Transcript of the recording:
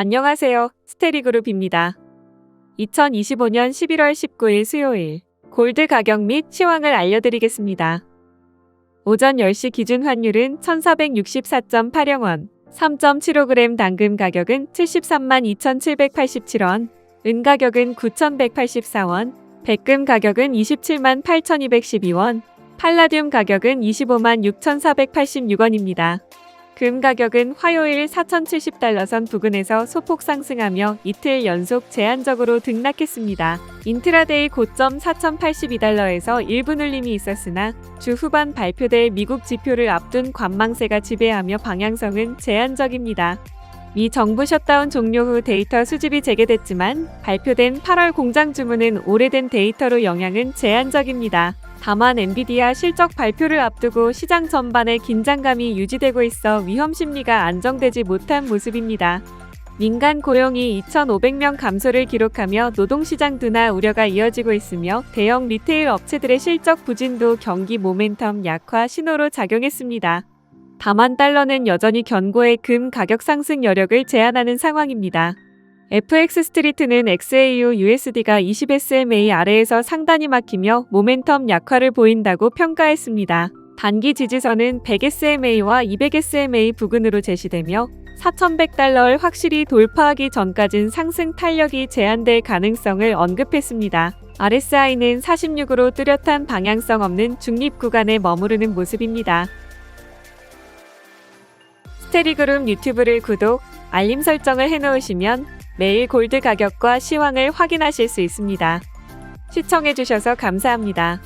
안녕하세요. 스테리그룹입니다. 2025년 11월 19일 수요일 골드 가격 및 시황을 알려드리겠습니다. 오전 10시 기준 환율은 1464.8영원, 3.75g 당금 가격은 73만 2787원, 은 가격은 9184원, 백금 가격은 27만 8212원, 팔라듐 가격은 25만 6486원입니다. 금 가격은 화요일 4,070달러선 부근에서 소폭 상승하며 이틀 연속 제한적으로 등락했습니다. 인트라데이 고점 4,082달러에서 일부 눌림이 있었으나 주 후반 발표될 미국 지표를 앞둔 관망세가 지배하며 방향성은 제한적입니다. 미 정부 셧다운 종료 후 데이터 수집이 재개됐지만 발표된 8월 공장 주문은 오래된 데이터로 영향은 제한적입니다. 다만 엔비디아 실적 발표를 앞두고 시장 전반에 긴장감이 유지되고 있어 위험 심리가 안정되지 못한 모습입니다. 민간 고용이 2,500명 감소를 기록하며 노동시장 둔화 우려가 이어지고 있으며 대형 리테일 업체들의 실적 부진도 경기 모멘텀 약화 신호로 작용했습니다. 다만 달러는 여전히 견고의 금 가격 상승 여력을 제한하는 상황입니다. FX 스트리트는 XAU USD가 20SMA 아래에서 상단이 막히며 모멘텀 약화를 보인다고 평가했습니다. 단기 지지선은 100SMA와 200SMA 부근으로 제시되며 4,100달러를 확실히 돌파하기 전까진 상승 탄력이 제한될 가능성을 언급했습니다. RSI는 46으로 뚜렷한 방향성 없는 중립 구간에 머무르는 모습입니다. 스테리그룹 유튜브를 구독, 알림 설정을 해놓으시면 매일 골드 가격과 시황을 확인하실 수 있습니다. 시청해주셔서 감사합니다.